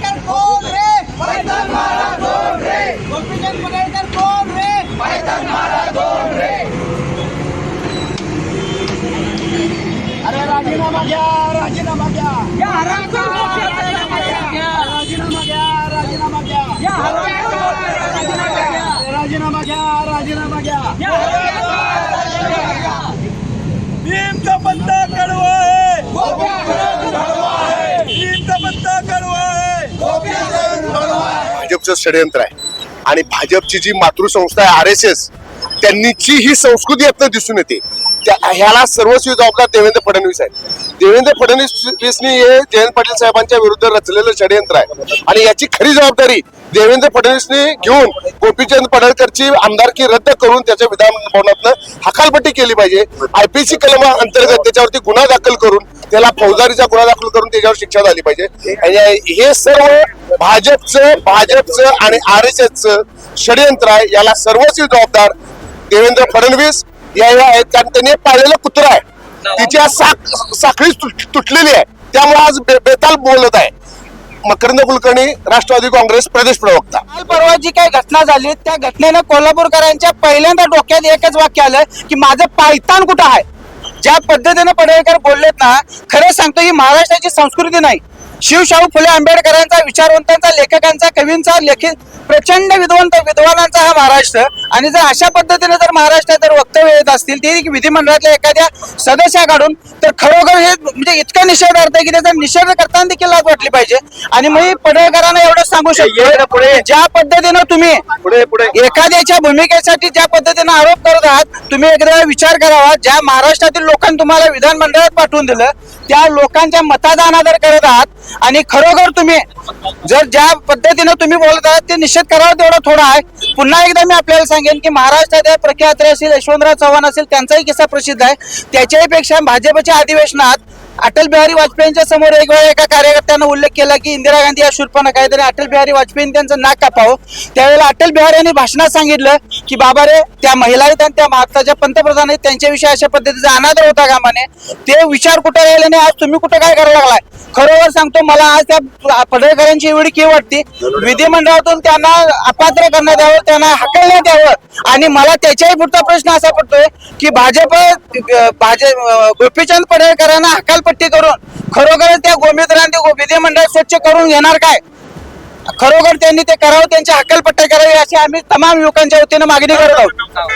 पडळकर कोण रे पैदल महाराज कोण रे गोपीचंद पडळकर कोण रे पैदल महाराज कोण रे अरे राजीनामा घ्या राजीनामा घ्या या राजीनामा घ्या राजीनामा घ्या राजीनामा घ्या राजीनामा घ्या राजीनामा घ्या राजीनामा घ्या राजीनामा घ्या भाजपचं षडयंत्र आहे. आणि भाजपची जी मातृसंस्था आहे आर एस एस त्यांनीची ही संस्कृती यातनं दिसून येते त्या ह्याला सर्वस्वी जबाबदार देवेंद्र फडणवीस आहेत. देवेंद्र फडणवीसनी हे जयंत पाटील साहेबांच्या विरुद्ध रचलेलं षडयंत्र आहे. आणि याची खरी जबाबदारी देवेंद्र फडणवीसनी घेऊन गोपीचंद पडळकरची आमदारकी रद्द करून त्याच्या विधानभवनातनं हकालपट्टी केली पाहिजे. आयपीसी कलमा अंतर्गत त्याच्यावरती गुन्हा दाखल करून त्याला फौजदारीचा गुन्हा दाखल करून त्याच्यावर शिक्षा झाली पाहिजे. आणि हे सर्व भाजपचं भाजपचं आणि आर एस एसचं षडयंत्र आहे. याला सर्वस्वी जबाबदार देवेंद्र फडणवीस या या आहेत. कारण त्यांनी पाळलेलं कुत्र आहे. तिच्या साख साखळी तुटलेली आहे. त्यामुळे आज बे- बेताल बोलत आहे. मकरंद कुलकर्णी राष्ट्रवादी काँग्रेस प्रदेश प्रवक्ता. काल परवा जी काही घटना झाली त्या घटनेनं कोल्हापूरकरांच्या पहिल्यांदा डोक्यात एकच वाक्य आलं की माझं पायतान कुठं आहे? ज्या पद्धतीनं पडळकर बोललेत ना खरं सांगतो ही महाराष्ट्राची संस्कृती नाही. शिवशाहू फुले आंबेडकरांचा विचारवंतांचा लेखकांचा कवींचा लेखित प्रचंड विद्वंत विद्वानांचा हा महाराष्ट्र. आणि जर अशा पद्धतीने जर महाराष्ट्रात जर वक्तव्य येत असतील ते विधिमंडळातल्या एखाद्या सदस्याकडून तर खरोखर हे म्हणजे इतकं निषेधार्थ आहे की त्याचा निषेध करताना देखील लाज वाटली पाहिजे. आणि मी पडळकरांना एवढं सांगू शकतो ज्या पद्धतीनं तुम्ही पुढे पुढे. एखाद्याच्या भूमिकेसाठी ज्या पद्धतीने आरोप करत आहात तुम्ही एकदा विचार करावा. ज्या महाराष्ट्रातील लोकांनी तुम्हाला विधानमंडळात पाठवून दिलं त्या लोकांच्या मताचा अनादर करत आहात. आणि खरोखर तुम्ही जर ज्या पद्धतीनं तुम्ही बोलत आहात ते निषेध करावा तेवढा थोडा आहे. पुन्हा एकदा मी आपल्याला सांगेन की महाराष्ट्रात प्रख्यात असेल यशवंतराव चव्हाण असेल त्यांचाही किस्सा प्रसिद्ध आहे. त्याच्याही पेक्षा भाजपच्या अधिवेशनात अटल बिहारी वाजपेयींच्या समोर एक वेळा एका कार्यकर्त्यानं उल्लेख केला की इंदिरा गांधी या शूरपणा काहीतरी अटल बिहारी वाजपेयी त्यांचं नाक कापावं. त्यावेळेला अटल बिहारी यांनी भाषणात सांगितलं की बाबा रे त्या महिला आहेत आणि त्या भारताच्या पंतप्रधान आहेत त्यांच्याविषयी अशा पद्धतीचा अनादर होता कामाने ते विचार कुठे राहिले नाही? आज तुम्ही कुठे काय करायला लागलाय? खरोखर सांगतो मला आज त्या पडळकरांची एवढी की वाटते. विधिमंडळातून त्यांना अपात्र करण्यात यावं त्यांना हकलण्यात यावं. आणि मला त्याच्याही पुढचा प्रश्न असा पडतोय की भाजप भाजप गोपीचंद पडळकरांना हकालपट्टी करून खरोखर त्या गोमित्रांनी विधिमंडळ स्वच्छ करून घेणार काय? खरोखर त्यांनी ते करावं त्यांची हकालपट्टी करावी अशी आम्ही तमाम युवकांच्या वतीनं मागणी करत आहोत.